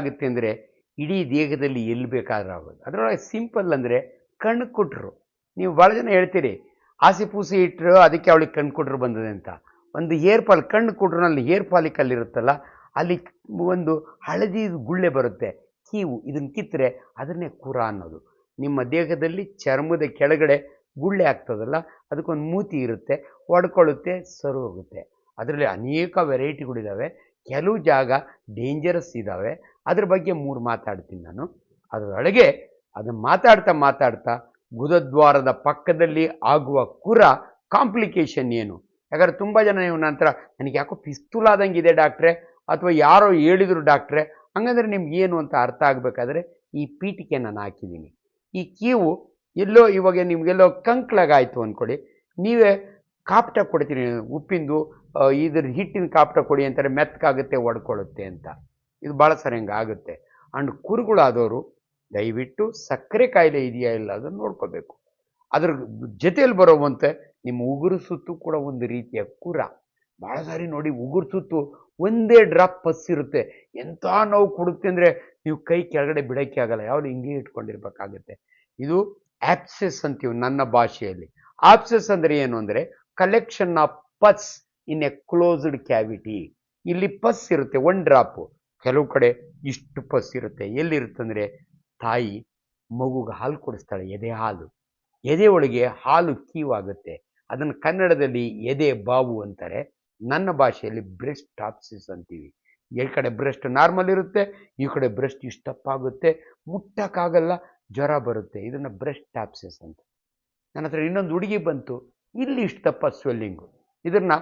ಆಗುತ್ತೆ ಅಂದರೆ ಇಡೀ ದೇಹದಲ್ಲಿ ಎಲ್ಲಿ ಬೇಕಾದ್ರೂ ಆಗೋದು ಅದರೊಳಗೆ ಸಿಂಪಲ್ ಅಂದರೆ ಕಣ್ಣು ಕೊಟ್ಟರು ನೀವು ಭಾಳ ಜನ ಹೇಳ್ತೀರಿ ಆಸೆ ಪೂಸಿ ಇಟ್ಟರು ಅದಕ್ಕೆ ಅವಳಿಗೆ ಕಣ್ಣು ಕೊಟ್ಟರು ಬಂದದೆ ಅಂತ. ಒಂದು ಏರ್ ಫಾಲ್, ಕಣ್ಣು ಕೊಟ್ಟರು ಏರ್ ಫಾಲಿಕಲ್ ಇರುತ್ತಲ್ಲ, ಅಲ್ಲಿ ಒಂದು ಹಳದಿ ಗುಳ್ಳೆ ಬರುತ್ತೆ. ಕೀವು, ಇದನ್ನು ಕಿತ್ತರೆ ಅದನ್ನೇ ಕುರ ಅನ್ನೋದು. ನಿಮ್ಮ ದೇಹದಲ್ಲಿ ಚರ್ಮದ ಕೆಳಗಡೆ ಗುಳ್ಳೆ ಆಗ್ತದಲ್ಲ, ಅದಕ್ಕೊಂದು ಮೂತಿ ಇರುತ್ತೆ, ಒಡ್ಕೊಳ್ಳುತ್ತೆ, ಸರು ಹೋಗುತ್ತೆ. ಅದರಲ್ಲಿ ಅನೇಕ ವೆರೈಟಿಗಳಿದ್ದಾವೆ ಕೆಲವು ಜಾಗ ಡೇಂಜರಸ್ ಇದ್ದಾವೆ ಅದ್ರ ಬಗ್ಗೆ ಮೂರು ಮಾತಾಡ್ತೀನಿ ನಾನು. ಅದರೊಳಗೆ ಅದನ್ನು ಮಾತಾಡ್ತಾ ಮಾತಾಡ್ತಾ ಗುದದ್ವಾರದ ಪಕ್ಕದಲ್ಲಿ ಆಗುವ ಕುರ ಕಾಂಪ್ಲಿಕೇಶನ್ ಏನು? ಯಾಕಂದ್ರೆ ತುಂಬ ಜನ ನೀವು ನಂತರ ನನಗೆ ಯಾಕೋ ಪಿಸ್ತೂಲಾದಂಗಿದೆ ಡಾಕ್ಟ್ರೆ, ಅಥವಾ ಯಾರೋ ಹೇಳಿದ್ರು ಡಾಕ್ಟ್ರೆ, ಹಂಗಂದ್ರೆ ನಿಮ್ಗೆ ಏನು ಅಂತ ಅರ್ಥ ಆಗಬೇಕಾದ್ರೆ ಈ ಪೀಠಿಕೆ ನಾನು ಹಾಕಿದ್ದೀನಿ. ಈ ಕೀವು ಎಲ್ಲೋ ಇವಾಗ ನಿಮಗೆಲ್ಲೋ ಕಂಕ್ಳಗಾಯ್ತು ಅಂದ್ಕೊಳ್ಳಿ ನೀವೇ ಕಾಪ್ಟ ಕೊಡ್ತೀನಿ ಉಪ್ಪಿಂದು ಇದ್ರ ಹಿಟ್ಟಿನ ಕಾಪ್ಟ ಕೊಡಿ ಅಂತಾರೆ ಮೆತ್ತಗಾಗುತ್ತೆ ಒಡ್ಕೊಳ್ಳುತ್ತೆ ಅಂತ. ಇದು ಭಾಳ ಸರಿ ಆಗುತ್ತೆ. ಅಂಡ್ ಕುರುಗಳಾದವರು, ದಯವಿಟ್ಟು ಸಕ್ಕರೆ ಕಾಯಿಲೆ ಇದೆಯಾ ಇಲ್ಲ ಅದನ್ನು ನೋಡ್ಕೋಬೇಕು. ಅದ್ರ ಜೊತೆಯಲ್ಲಿ ಬರೋವಂತೆ ನಿಮ್ಮ ಉಗುರು ಸುತ್ತು ಕೂಡ ಒಂದು ರೀತಿಯ ಕುರ. ಭಾಳ ಸಾರಿ ನೋಡಿ ಉಗುರು ಸುತ್ತು ಒಂದೇ ಡ್ರಾಪ್ ಪಸ್ ಇರುತ್ತೆ. ಎಂಥ ನೋವು ಕೊಡುತ್ತೆ ಅಂದರೆ ನೀವು ಕೈ ಕೆಳಗಡೆ ಬಿಡೋಕ್ಕೆ ಆಗಲ್ಲ ಯಾವ್ದು ಹಿಂಗೆ ಇಟ್ಕೊಂಡಿರ್ಬೇಕಾಗುತ್ತೆ. ಇದು ಆಪ್ಸೆಸ್ ಅಂತೀವಿ ನನ್ನ ಭಾಷೆಯಲ್ಲಿ. ಆಪ್ಸೆಸ್ ಅಂದರೆ ಏನು ಅಂದರೆ collection of pus in a closed cavity ಇಲ್ಲಿ ಪಸ್ ಇರುತ್ತೆ ಒನ್ ಡ್ರಾಪು ಕೆಲವು ಕಡೆ ಇಷ್ಟು ಪಸ್ ಇರುತ್ತೆ. ಎಲ್ಲಿರುತ್ತೆ ಅಂದರೆ ತಾಯಿ ಮಗುಗೆ ಹಾಲು ಕೊಡಿಸ್ತಾಳೆ, ಎದೆ ಹಾಲು. ಎದೆ ಒಳಗೆ ಹಾಲು ಕೀವಾಗುತ್ತೆ. ಅದನ್ನು ಕನ್ನಡದಲ್ಲಿ ಎದೆ ಬಾವು ಅಂತಾರೆ. ನನ್ನ ಭಾಷೆಯಲ್ಲಿ ಬ್ರೆಸ್ಟ್ ಟಾಪ್ಸಿಸ್ ಅಂತೀವಿ. ಈ ಕಡೆ ಬ್ರೆಸ್ಟ್ ನಾರ್ಮಲ್ ಇರುತ್ತೆ, ಈ ಕಡೆ ಬ್ರೆಸ್ಟ್ ಇಷ್ಟಪ್ಪಾಗುತ್ತೆ ಮುಟ್ಟಕ್ಕಾಗಲ್ಲ, ಜ್ವರ ಬರುತ್ತೆ. ಇದನ್ನು ಬ್ರೆಸ್ಟ್ ಆಪ್ಸಿಸ್ ಅಂತ. ನನ್ನ ಹತ್ರ ಇನ್ನೊಂದು ಹುಡುಗಿ ಬಂತು. ಇಲ್ಲಿ ಇಷ್ಟಪ್ಪ ಸ್ವೆಲ್ಲಿಂಗು. ಇದನ್ನ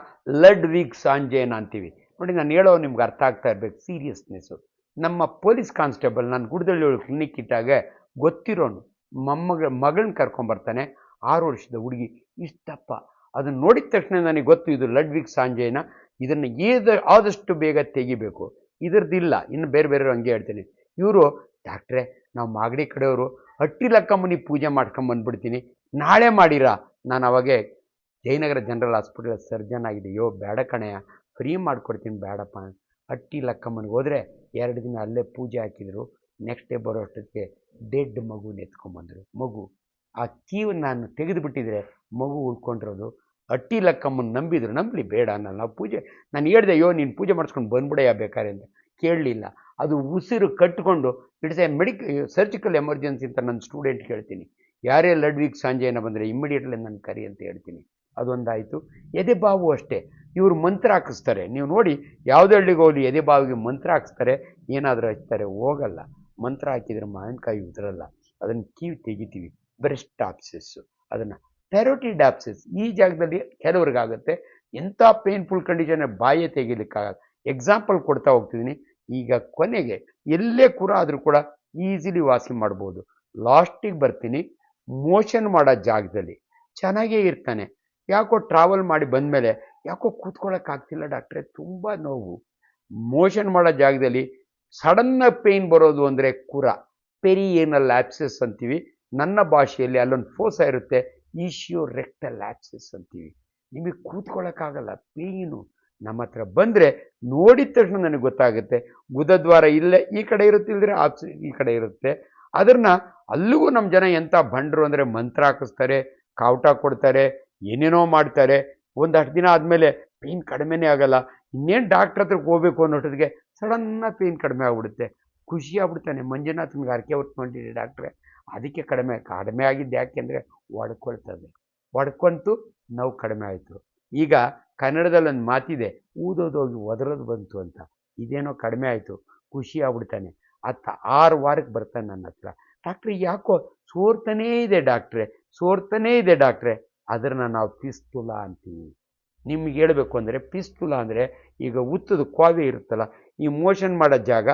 ಲಡ್ ವೀಕ್ ಸಾಂಜೇನ ಅಂತೀವಿ. ನೋಡಿ, ನಾನು ಹೇಳೋ ನಿಮ್ಗೆ ಅರ್ಥ ಆಗ್ತಾ ಇರಬೇಕು. ಸೀರಿಯಸ್ನೆಸ್ಸು ನಮ್ಮ ಪೊಲೀಸ್ ಕಾನ್ಸ್ಟೇಬಲ್ ನಾನು ಗುಡ್ದಳ್ಳಿ ಕ್ಲಿನಿಕ್ ಇದ್ದಾಗ ಗೊತ್ತಿರೋನು. ಮೊಮ್ಮಗ, ಮಗಳನ್ನ ಕರ್ಕೊಂಬರ್ತಾನೆ ಆರು ವರ್ಷದ ಹುಡುಗಿ. ಇಷ್ಟಪ್ಪ. ಅದನ್ನು ನೋಡಿದ ತಕ್ಷಣ ನನಗೆ ಗೊತ್ತು, ಇದು ಲಡ್ವಿಗ್ ಸಾಂಜಯ್ನ ಇದನ್ನು ಏದ, ಆದಷ್ಟು ಬೇಗ ತೆಗಿಬೇಕು. ಇದ್ರದ್ದಿಲ್ಲ. ಇನ್ನು ಬೇರೆ ಬೇರೆ ಹಂಗೆ ಹೇಳ್ತೀನಿ. ಇವರು, ಡಾಕ್ಟ್ರೆ, ನಾವು ಮಾಗಡಿ ಕಡೆಯವರು ಹಟ್ಟಿ ಲಕ್ಕಮ್ಮನಿ ಪೂಜೆ ಮಾಡ್ಕೊಂಬಂದ್ಬಿಡ್ತೀನಿ ನಾಳೆ ಮಾಡಿರಾ. ನಾನು ಅವಾಗೆ ಜಯನಗರ ಜನರಲ್ ಹಾಸ್ಪಿಟಲ್ ಸರ್ಜನ್ ಆಗಿದೆ ಯೋ ಬೇಡ ಕಣಯ್ಯ. ಫ್ರೀ ಮಾಡಿಕೊಡ್ತೀನಿ ಬೇಡಪ್ಪ ಹಟ್ಟಿ ಲಕ್ಕಮ್ಮನಿಗೆ ಹೋದರೆ ಎರಡು ದಿನ ಅಲ್ಲೇ ಪೂಜೆ ಹಾಕಿದರು. ನೆಕ್ಸ್ಟ್ ಡೇ ಬರೋ ಅಷ್ಟೊತ್ತಿಗೆ ಡೆಡ್ ಮಗುನ ಎತ್ಕೊಂಬಂದರು ಮಗು, ಆ ಕೀವ್ ನಾನು ತೆಗೆದುಬಿಟ್ಟಿದ್ರೆ ಮಗು ಉಳ್ಕೊಂಡಿರೋದು. ಹಟ್ಟಿ ಲಕ್ಕಮ್ಮನ ನಂಬಿದ್ರು. ನಂಬಲಿ ಬೇಡ, ನಾನು ನಾವು ಪೂಜೆ, ನಾನು ಹೇಳ್ದೆ, ಅಯ್ಯೋ, ನೀನು ಪೂಜೆ ಮಾಡಿಸ್ಕೊಂಡು ಬಂದ್ಬಿಡಯ್ಯ ಬೇಕಾರೆ ಅಂತ. ಕೇಳಲಿಲ್ಲ. ಅದು ಉಸಿರು ಕಟ್ಟಿಕೊಂಡು, it's a medic, surgical emergency ಅಂತ ನನ್ನ ಸ್ಟೂಡೆಂಟ್ ಹೇಳ್ತೀನಿ ಯಾರೇ ಲಡ್ವಿಗ್ ಸಂಜೆನ ಬಂದರೆ ಇಮ್ಮಿಡಿಯೇಟ್ಲಿ ನನ್ನ ಕರಿ ಅಂತ ಹೇಳ್ತೀನಿ. ಅದೊಂದಾಯಿತು. ಎದೆ ಬಾವು ಅಷ್ಟೇ. ಇವರು ಮಂತ್ರ ಹಾಕಿಸ್ತಾರೆ. ನೀವು ನೋಡಿ, ಯಾವುದೇ ಹಳ್ಳಿಗೆ ಹೋಗಲಿ, ಎದೆ ಬಾವಿಗೆ ಮಂತ್ರ ಹಾಕಿಸ್ತಾರೆ, ಏನಾದರೂ ಹಚ್ತಾರೆ, ಹೋಗಲ್ಲ. ಮಂತ್ರ ಹಾಕಿದರೆ ಮಾವಿನಕಾಯಿ ಉದುರಲ್ಲ. ಅದನ್ನು ಕಿವಿ ತೆಗಿತೀವಿ ಬ್ರೆಸ್ಟ್ ಆಪ್ಸಿಸ್ಸು ಅದನ್ನು ಪ್ಯಾರೋಟಿಡ್ ಆಪ್ಸಿಸ್ ಈ ಜಾಗದಲ್ಲಿ ಕೆಲವ್ರಿಗಾಗುತ್ತೆ. ಎಂಥ ಪೇನ್ಫುಲ್ ಕಂಡೀಷನ್ ಬಾಯೇ ತೆಗಿಲಿಕ್ಕಾಗಲ್ಲ. ಎಕ್ಸಾಂಪಲ್ ಕೊಡ್ತಾ ಹೋಗ್ತಿದ್ದೀನಿ ಈಗ ಕೊನೆಗೆ ಎಲ್ಲೇ ಕೂಡ ಆದರೂ ಕೂಡ ಈಸಿಲಿ ವಾಸಿ ಮಾಡ್ಬೋದು. ಲಾಸ್ಟಿಗೆ ಬರ್ತೀನಿ. ಮೋಷನ್ ಮಾಡೋ ಜಾಗದಲ್ಲಿ. ಚೆನ್ನಾಗೇ ಇರ್ತಾನೆ. ಯಾಕೋ ಟ್ರಾವೆಲ್ ಮಾಡಿ ಬಂದಮೇಲೆ ಯಾಕೋ ಕೂತ್ಕೊಳ್ಳೋಕ್ಕಾಗ್ತಿಲ್ಲ ಡಾಕ್ಟ್ರೆ, ತುಂಬ ನೋವು. ಮೋಷನ್ ಮಾಡೋ ಜಾಗದಲ್ಲಿ ಸಡನ್ನಾಗಿ ಪೇಯ್ನ್ ಬರೋದು ಅಂದರೆ ಕುರ. ಪೆರಿಯೇನಲ್ ಆ್ಯಪ್ಸಸ್ ಅಂತೀವಿ. ನನ್ನ ಭಾಷೆಯಲ್ಲಿ ಅಲ್ಲೊಂದು ಫೋಸ ಇರುತ್ತೆ, ಈಶಿಯೋ ರೆಕ್ಟಲ್ ಲ್ಯಾಪ್ಸಸ್ ಅಂತೀವಿ. ನಿಮಗೆ ಕೂತ್ಕೊಳ್ಳೋಕ್ಕಾಗಲ್ಲ, ಪೇಯ್ನು. ನಮ್ಮ ಹತ್ರ ಬಂದರೆ ನೋಡಿದ ತಕ್ಷಣ ನನಗೆ ಗೊತ್ತಾಗುತ್ತೆ. ಗುದದ್ವಾರ ಇಲ್ಲೇ ಈ ಕಡೆ ಇರುತ್ತೆ ಇಲ್ಲದ್ರೆ ಆಪ್ಸ್ ಈ ಕಡೆ ಇರುತ್ತೆ. ಅದನ್ನ ಅಲ್ಲಿಗೂ ನಮ್ಮ ಜನ ಎಂಥ ಬಂಡರು ಅಂದರೆ ಮಂತ್ರ ಹಾಕಿಸ್ತಾರೆ, ಕಾವಟ ಕೊಡ್ತಾರೆ, ಏನೇನೋ ಮಾಡ್ತಾರೆ. ಒಂದಷ್ಟು ದಿನ ಆದಮೇಲೆ ಪೇಯ್ನ್ ಕಡಿಮೆನೇ ಆಗಲ್ಲ. ಇನ್ನೇನು ಡಾಕ್ಟ್ರ್ ಹತ್ರಕ್ಕೆ ಹೋಗ್ಬೇಕು ಅನ್ನೋಷ್ಟೊತ್ತಿಗೆ ಸಡನ್ನಾಗಿ ಪೇಯ್ನ್ ಕಡಿಮೆ ಆಗ್ಬಿಡುತ್ತೆ. ಖುಷಿ ಆಗ್ಬಿಡ್ತಾನೆ. ಮಂಜುನಾಥನ್ಗೆ ಅರ್ಕೆ ಹೊತ್ಕೊಂಡಿರಿ ಡಾಕ್ಟ್ರೆ ಅದಕ್ಕೆ ಕಡಿಮೆ ಕಡಿಮೆ ಆಗಿದ್ದು ಯಾಕೆಂದರೆ ಒಡ್ಕೊಳ್ತದೆ. ಒಡ್ಕೊಂತು ನೋವು ಕಡಿಮೆ ಆಯಿತು. ಈಗ ಕನ್ನಡದಲ್ಲಿ ಒಂದು ಮಾತಿದೆ ಹೋಗಿ ಒದರೋದು ಬಂತು ಅಂತ. ಇದೇನೋ ಕಡಿಮೆ ಆಯಿತು. ಖುಷಿ ಆಗ್ಬಿಡ್ತಾನೆ. ಅತ್ತ ಆರು ವಾರಕ್ಕೆ ಬರ್ತಾನೆ ನನ್ನ ಹತ್ರ ಡಾಕ್ಟ್ರೆ ಯಾಕೋ ಸೋರ್ತಾನೇ ಇದೆ ಡಾಕ್ಟ್ರೆ ಸೋರ್ತಾನೇ ಇದೆ ಡಾಕ್ಟ್ರೆ ಅದನ್ನು ನಾವು ಪಿಸ್ತುಲ ಅಂತೀವಿ. ನಿಮ್ಗೆ ಹೇಳಬೇಕು ಅಂದರೆ ಪಿಸ್ತುಲ ಅಂದರೆ ಈಗ ಉತ್ತದ ಕೋವೆ ಇರುತ್ತಲ್ಲ, ಈ ಮೋಷನ್ ಮಾಡೋ ಜಾಗ,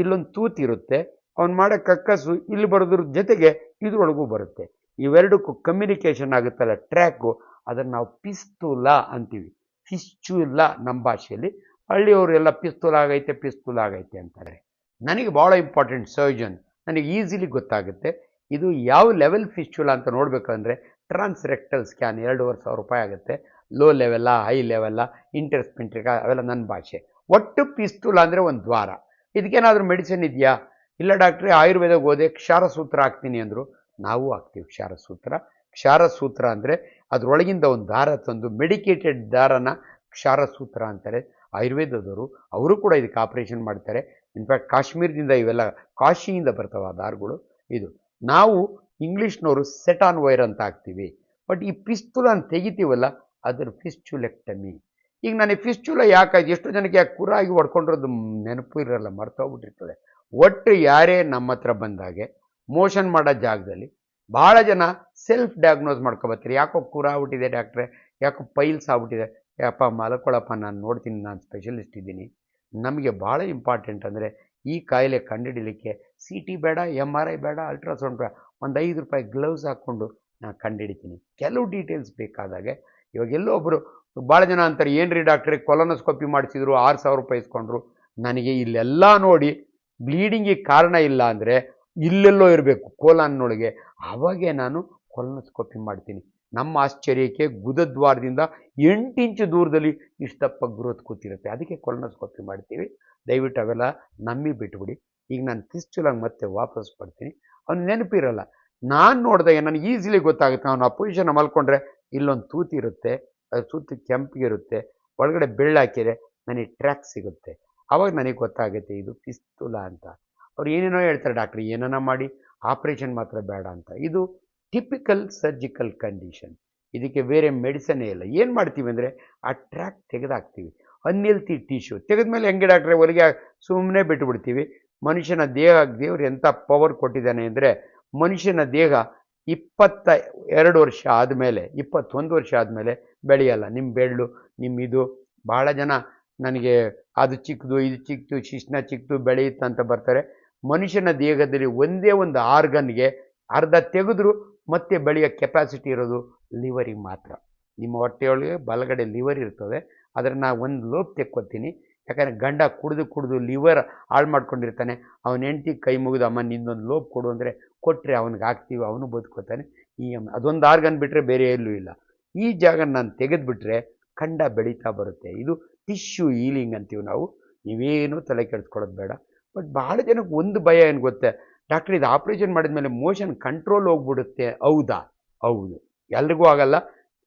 ಇಲ್ಲೊಂದು ತೂತಿರುತ್ತೆ ಅವ್ನು ಮಾಡೋ ಕಕ್ಕಸು ಇಲ್ಲಿ ಬರೋದ್ರ ಜೊತೆಗೆ ಇದ್ರೊಳಗೂ ಬರುತ್ತೆ. ಇವೆರಡಕ್ಕೂ ಕಮ್ಯುನಿಕೇಷನ್ ಆಗುತ್ತಲ್ಲ ಟ್ರ್ಯಾಕು ಅದನ್ನು ನಾವು ಪಿಸ್ತುಲ ಅಂತೀವಿ. ಪಿಶ್ಚುಲ ನಮ್ಮ ಭಾಷೆಯಲ್ಲಿ. ಹಳ್ಳಿಯವರೆಲ್ಲ ಪಿಸ್ತುಲ ಆಗೈತೆ ಪಿಸ್ತುಲ ಆಗೈತೆ ಅಂತಾರೆ. ನನಗೆ ಭಾಳ ಇಂಪಾರ್ಟೆಂಟ್ ಸರ್ಜನ್ ನನಗೆ ಈಸಿಲಿ ಗೊತ್ತಾಗುತ್ತೆ. ಇದು ಯಾವ ಲೆವೆಲ್ ಫಿಸ್ಚುಲ ಅಂತ ನೋಡಬೇಕಂದ್ರೆ ಟ್ರಾನ್ಸ್ ರೆಕ್ಟಲ್ ಸ್ಕ್ಯಾನ್ ಎರಡೂವರೆ ಸಾವಿರ ರೂಪಾಯಿ ಆಗುತ್ತೆ. ಲೋ ಲೆವೆಲ್ಲ ಹೈ ಲೆವೆಲ್ಲ ಇಂಟರ್ಸ್ಪಿಂಟ್ರಿಕ ಅವೆಲ್ಲ ನನ್ನ ಭಾಷೆ. ಒಟ್ಟು ಪಿಸ್ತೂಲ ಅಂದರೆ ಒಂದು ದ್ವಾರ. ಇದಕ್ಕೇನಾದರೂ ಮೆಡಿಸಿನ್ ಇದೆಯಾ? ಇಲ್ಲ ಡಾಕ್ಟ್ರಿ ಆಯುರ್ವೇದಕ್ಕೆ ಹೋದೆ, ಕ್ಷಾರಸೂತ್ರ ಹಾಕ್ತೀನಿ ಅಂದರು. ನಾವು ಹಾಕ್ತೀವಿ ಕ್ಷಾರಸೂತ್ರ. ಕ್ಷಾರಸೂತ್ರ ಅಂದರೆ ಅದರೊಳಗಿಂದ ಒಂದು ದಾರ ತಂದು ಮೆಡಿಕೇಟೆಡ್ ದಾರನ ಕ್ಷಾರಸೂತ್ರ ಅಂತಾರೆ. ಆಯುರ್ವೇದದವರು, ಅವರು ಕೂಡ ಇದಕ್ಕೆ ಆಪ್ರೇಷನ್ ಮಾಡ್ತಾರೆ. ಇನ್ಫ್ಯಾಕ್ಟ್ ಕಾಶ್ಮೀರದಿಂದ ಇವೆಲ್ಲ ಕಾಶಿಯಿಂದ ಬರ್ತವೆ ಆ ದಾರಗಳು ಇದು. ನಾವು ಇಂಗ್ಲೀಷ್ನವರು ಸೆಟಾನ್ ವೈರ್ ಅಂತ ಹಾಕ್ತೀವಿ. ಬಟ್ ಈ ಪಿಸ್ತೂಲನ್ನು ತೆಗಿತೀವಲ್ಲ, ಅದರ ಫಿಸ್ಚುಲೆಕ್ಟಮಿ. ಈಗ ನನಗೆ ಫಿಸ್ಚುಲ ಯಾಕಾಯ್ತು ಎಷ್ಟು ಜನಕ್ಕೆ ಯಾಕೆ ಕುರಾಗಿ ಹೊಡ್ಕೊಂಡಿರೋದು ನೆನಪು ಇರಲ್ಲ, ಮರ್ತೋಗ್ಬಿಟ್ಟಿರ್ತದೆ. ಒಟ್ಟು ಯಾರೇ ನಮ್ಮ ಹತ್ರ ಬಂದಾಗೆ, ಮೋಷನ್ ಮಾಡೋ ಜಾಗದಲ್ಲಿ ಭಾಳ ಜನ ಸೆಲ್ಫ್ ಡಯಾಗ್ನೋಸ್ ಮಾಡ್ಕೊಬತ್ತೀರಿ. ಯಾಕೋ ಕುರ ಆಗ್ಬಿಟ್ಟಿದೆ ಡಾಕ್ಟ್ರೆ, ಯಾಕೋ ಪೈಲ್ಸ್ ಆಗ್ಬಿಟ್ಟಿದೆ. ಯಪ್ಪ, ಮಲ್ಕೊಳಪ್ಪ, ನಾನು ನೋಡ್ತೀನಿ, ನಾನು ಸ್ಪೆಷಲಿಸ್ಟ್ ಇದ್ದೀನಿ. ನಮಗೆ ಭಾಳ ಇಂಪಾರ್ಟೆಂಟ್ ಅಂದರೆ ಈ ಕಾಯಿಲೆ ಕಂಡುಹಿಡಿಲಿಕ್ಕೆ ಸಿ ಟಿ ಬೇಡ ಎಂ ಆರ್ ಐ ಬೇಡ ಅಲ್ಟ್ರಾಸೌಂಡ್ ಬೇಡ. ಒಂದು ಐದು ರೂಪಾಯಿ ಗ್ಲೌಸ್ ಹಾಕ್ಕೊಂಡು ನಾನು ಕಂಡುಹಿಡಿತೀನಿ ಕೆಲವು ಡೀಟೇಲ್ಸ್ ಬೇಕಾದಾಗೆ. ಇವಾಗ ಎಲ್ಲೋ ಒಬ್ಬರು ಭಾಳ ಜನ ಅಂತಾರೆ ಏನು ರೀ ಡಾಕ್ಟ್ರೆ ಕೊಲೋನೋಸ್ಕೋಪಿ ಮಾಡಿಸಿದ್ರು, ಆರು ಸಾವಿರ ರೂಪಾಯಿ ಇಸ್ಕೊಂಡ್ರು. ನನಗೆ ಇಲ್ಲೆಲ್ಲ ನೋಡಿ ಬ್ಲೀಡಿಂಗಿಗೆ ಕಾರಣ ಇಲ್ಲ ಅಂದರೆ ಇಲ್ಲೆಲ್ಲೋ ಇರಬೇಕು ಕೋಲಾನ್ನೊಳಗೆ ಅವಾಗೆ ನಾನು ಕೊಲೋನೋಸ್ಕೋಪಿ ಮಾಡ್ತೀನಿ. ನಮ್ಮ ಆಶ್ಚರ್ಯಕ್ಕೆ ಗುದದ್ವಾರದಿಂದ ಎಂಟು ಇಂಚು ದೂರದಲ್ಲಿ ಇಷ್ಟಪ್ಪ ಗ್ರೋತ್ ಕೂತಿರುತ್ತೆ. ಅದಕ್ಕೆ ಕೊಲೋನೋಸ್ಕೋಪಿ ಮಾಡ್ತೀವಿ. ದಯವಿಟ್ಟು ಅವೆಲ್ಲ ನಂಬಿ ಬಿಟ್ಬಿಡಿ. ಈಗ ನಾನು ಕಿಸ್ಚುಲಾಗಿ ಮತ್ತೆ ವಾಪಸ್ ಪಡ್ತೀನಿ ಅವ್ನು ನೆನಪಿರಲ್ಲ ನಾನು ನೋಡಿದಾಗ ನನಗೆ ಈಸಿಲಿ ಗೊತ್ತಾಗುತ್ತೆ. ಅವನು ಆ ಪೊಸಿಷನ್ ಮಲ್ಕೊಂಡ್ರೆ ಇಲ್ಲೊಂದು ತೂತಿ ಇರುತ್ತೆ, ಅದು ಕೆಂಪಿಗೆ ಕೆಂಪಿಗಿರುತ್ತೆ ಒಳಗಡೆ ಬೆಳ್ಳಾಕಿದೆ ನನಗೆ ಟ್ರ್ಯಾಕ್ ಸಿಗುತ್ತೆ. ಆವಾಗ ನನಗೆ ಗೊತ್ತಾಗುತ್ತೆ ಇದು ಪಿಸ್ತುಲ ಅಂತ. ಅವ್ರು ಏನೇನೋ ಹೇಳ್ತಾರೆ ಡಾಕ್ಟ್ರಿ, ಏನೇನೋ ಮಾಡಿ, ಆಪ್ರೇಷನ್ ಮಾತ್ರ ಬೇಡ ಅಂತ. ಇದು ಟಿಪಿಕಲ್ ಸರ್ಜಿಕಲ್ ಕಂಡೀಷನ್. ಇದಕ್ಕೆ ಬೇರೆ ಮೆಡಿಸನ್ನೇ ಇಲ್ಲ. ಏನು ಮಾಡ್ತೀವಿ ಅಂದರೆ ಆ ಟ್ರ್ಯಾಕ್ ತೆಗೆದಾಕ್ತೀವಿ. ಅನ್ಎಲ್ತಿ ಟಿಶ್ಯೂ. ತೆಗೆದ ಮೇಲೆ ಹೆಂಗೆ ಡಾಕ್ಟ್ರೆ, ಹೊಲಿಗೆ ಸುಮ್ಮನೆ ಬಿಟ್ಟುಬಿಡ್ತೀವಿ ಮನುಷ್ಯನ ದೇಹ, ದೇವ್ರು ಎಂಥ ಪವರ್ ಕೊಟ್ಟಿದ್ದಾನೆ ಅಂದರೆ ಮನುಷ್ಯನ ದೇಹ ಇಪ್ಪತ್ತ ಎರಡು ವರ್ಷ ಆದಮೇಲೆ, ಇಪ್ಪತ್ತೊಂದು ವರ್ಷ ಆದಮೇಲೆ ಬೆಳೆಯಲ್ಲ. ನಿಮ್ಮ ಬೆಳ್ಳು ನಿಮ್ಮ ಇದು ಭಾಳ ಜನ ನನಗೆ ಅದು ಚಿಕ್ಕದು ಇದು ಚಿಕ್ಕದು ಶಿಶ್ನ ಚಿಕ್ಕದು ಬೆಳೆಯುತ್ತೆ ಅಂತ ಬರ್ತಾರೆ. ಮನುಷ್ಯನ ದೇಹದಲ್ಲಿ ಒಂದೇ ಒಂದು ಆರ್ಗನ್ಗೆ ಅರ್ಧ ತೆಗೆದ್ರು ಮತ್ತೆ ಬೆಳೆಯೋ ಕೆಪಾಸಿಟಿ ಇರೋದು ಲಿವರಿಗೆ ಮಾತ್ರ. ನಿಮ್ಮ ಹೊಟ್ಟೆಯೊಳಗೆ ಬಲಗಡೆ ಲಿವರ್ ಇರ್ತದೆ. ಅದನ್ನು ಒಂದು ಲೋಪ್ ತೆಕ್ಕೊತೀನಿ. ಯಾಕಂದರೆ ಗಂಡ ಕುಡಿದು ಕುಡಿದು ಲಿವರ್ ಹಾಳು ಮಾಡ್ಕೊಂಡಿರ್ತಾನೆ. ಅವನ ಹೆಂಡ್ತಿ ಕೈ ಮುಗಿದು ಅಮ್ಮ ನಿಂದೊಂದು ಲೋಪ್ ಕೊಡು ಅಂದರೆ ಕೊಟ್ಟರೆ ಅವನಿಗೆ ಹಾಕ್ತೀವಿ ಅವನು ಬದುಕೋತಾನೆ ಈ ಅಮ್ಮ- ಅದೊಂದು ಆರ್ಗನ್ ಬಿಟ್ಟರೆ ಬೇರೆ ಎಲ್ಲೂ ಇಲ್ಲ. ಈ ಜಾಗ ನಾನು ತೆಗೆದುಬಿಟ್ರೆ ಖಂಡ ಬೆಳೀತಾ ಬರುತ್ತೆ. ಇದು ಟಿಶ್ಯೂ ಈಲಿಂಗ್ ಅಂತೀವಿ ನಾವು. ನೀವೇನು ತಲೆ ಕೆಡಿಸ್ಕೊಳ್ಳೋದು ಬೇಡ. ಬಟ್ ಭಾಳ ಜನಕ್ಕೆ ಒಂದು ಭಯ ಏನು ಗೊತ್ತೆ? ಡಾಕ್ಟ್ರ್ ಇದು ಆಪ್ರೇಷನ್ ಮಾಡಿದ ಮೇಲೆ ಮೋಷನ್ ಕಂಟ್ರೋಲ್ ಹೋಗ್ಬಿಡುತ್ತೆ. ಹೌದಾ? ಹೌದು. ಎಲ್ರಿಗೂ ಆಗಲ್ಲ.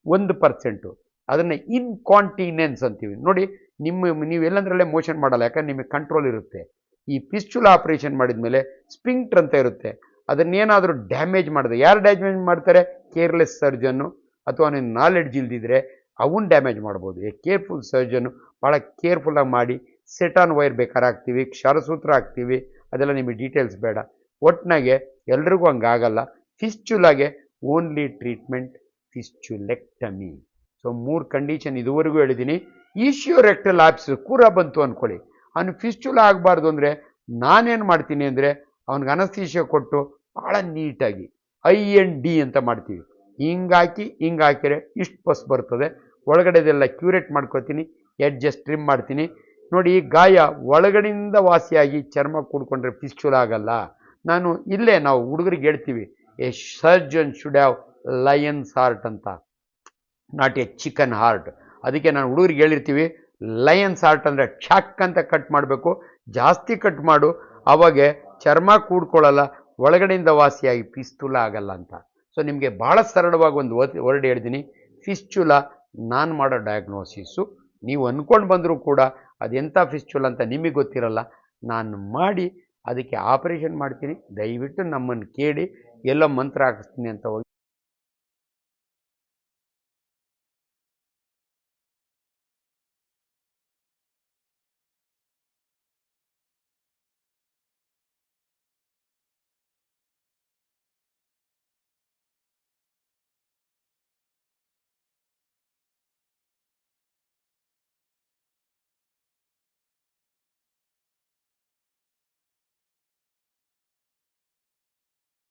ಒಂದು ಪರ್ಸೆಂಟು ಅದನ್ನು ಇನ್ಕಾಂಟಿನೆನ್ಸ್ ಅಂತೀವಿ. ನೋಡಿ ನಿಮ್ಮ, ನೀವು ಎಲ್ಲಂದ್ರಲ್ಲೇ ಮೋಷನ್ ಮಾಡಲ್ಲ, ಯಾಕಂದ್ರೆ ನಿಮಗೆ ಕಂಟ್ರೋಲ್ ಇರುತ್ತೆ. ಈ ಪಿಸ್ಚುಲ್ ಆಪ್ರೇಷನ್ ಮಾಡಿದ್ಮೇಲೆ ಸ್ಪಿಂಕ್ಟ್ರ್ ಅಂತ ಇರುತ್ತೆ. ಅದನ್ನೇನಾದರೂ ಡ್ಯಾಮೇಜ್ ಮಾಡಿದೆ ಯಾರು ಡ್ಯಾಮೇಜ್ ಮಾಡ್ತಾರೆ? ಕೇರ್ಲೆಸ್ ಸರ್ಜನ್ನು ಅಥವಾ ನಿನ್ನ ನಾಲೆಡ್ಜ್ ಇಲ್ದಿದ್ರೆ ಅವನ್ನ ಡ್ಯಾಮೇಜ್ ಮಾಡ್ಬೋದು. ಎ ಕೇರ್ಫುಲ್ ಸರ್ಜನ್ನು ಭಾಳ ಕೇರ್ಫುಲ್ಲಾಗಿ ಮಾಡಿ ಆನ್ ವೈರ್ ಬೇಕಾದ್ರೆ ಹಾಕ್ತೀವಿ, ಕ್ಷಾರಸೂತ್ರ ಹಾಕ್ತೀವಿ, ಅದೆಲ್ಲ ನಿಮಗೆ ಡೀಟೇಲ್ಸ್ ಬೇಡ. ಒಟ್ಟಿನಾಗೆ ಎಲ್ರಿಗೂ ಹಂಗಾಗಲ್ಲ. ಫಿಸ್ಚುಲಾಗೆ ಓನ್ಲಿ ಟ್ರೀಟ್ಮೆಂಟ್ ಫಿಸ್ಚುಲೆಕ್ಟಮಿ ಸೊ ಮೂರು ಕಂಡೀಷನ್ ಇದುವರೆಗೂ ಹೇಳಿದ್ದೀನಿ. ಈಶಿಯೋರೆಕ್ಟಲ್ ಆಪ್ಸ್ ಕೂರ ಬಂತು ಅಂದ್ಕೊಳ್ಳಿ ಅವನು ಫಿಸ್ಟುಲ್ ಆಗಬಾರ್ದು ಅಂದರೆ ನಾನೇನು ಮಾಡ್ತೀನಿ ಅಂದರೆ ಅವ್ನಿಗೆ ಅನಸ್ತೀಶ ಕೊಟ್ಟು ಭಾಳ ನೀಟಾಗಿ ಐ ಎನ್ ಡಿ ಅಂತ ಮಾಡ್ತೀವಿ. ಹಿಂಗಾಕಿ ಹಿಂಗೆ ಇಷ್ಟು ಪಸ್ ಬರ್ತದೆ. ಒಳಗಡೆದೆಲ್ಲ ಕ್ಯೂರೇಟ್ ಮಾಡ್ಕೊತೀನಿ ಎಡ್ಜಸ್ಟ್ ಟ್ರಿಮ್ ಮಾಡ್ತೀನಿ. ನೋಡಿ ಗಾಯ ಒಳಗಡೆಯಿಂದ ವಾಸಿಯಾಗಿ ಚರ್ಮ ಕೂಡ್ಕೊಂಡ್ರೆ ಫಿಸ್ಟುಲ್ ಆಗಲ್ಲ. ನಾನು ಇಲ್ಲೇ ನಾವು ಹುಡುಗರಿಗೆ ಹೇಳ್ತೀವಿ, a surgeon should have lion's heart ಅಂತ. Not a chicken heart. ಅದಕ್ಕೆ ನಾನು ಹುಡುಗರಿಗೆ ಹೇಳಿರ್ತೀವಿ ಲಯನ್ಸ್ ಸಾರ್ಟ್ ಅಂದರೆ ಛಾಕ್ ಅಂತ ಕಟ್ ಮಾಡಬೇಕು, ಜಾಸ್ತಿ ಕಟ್ ಮಾಡು, ಅವಾಗ ಚರ್ಮ ಕೂಡ್ಕೊಳ್ಳಲ್ಲ, ಒಳಗಡೆಯಿಂದ ವಾಸಿಯಾಗಿ ಪಿಸ್ತುಲ ಆಗಲ್ಲ ಅಂತ. ಸೊ ನಿಮಗೆ ಭಾಳ ಸರಳವಾಗಿ ಒಂದು ವರ್ಡ್ ಹೇಳ್ತೀನಿ. ಫಿಸ್ಚುಲ ನಾನು ಮಾಡೋ ಡಯಾಗ್ನೋಸಿಸ್ಸು ನೀವು ಅಂದ್ಕೊಂಡು ಬಂದರೂ ಕೂಡ ಅದೆಂಥ ಫಿಸ್ಚುಲ ಅಂತ ನಿಮಗೆ ಗೊತ್ತಿರಲ್ಲ. ನಾನು ಮಾಡಿ, ಅದಕ್ಕೆ ಆಪರೇಷನ್ ಮಾಡ್ತೀನಿ. ದಯವಿಟ್ಟು ನಮ್ಮನ್ನು ಕೇಳಿ, ಎಲ್ಲೋ ಮಂತ್ರ ಹಾಕಿಸ್ತೀನಿ ಅಂತ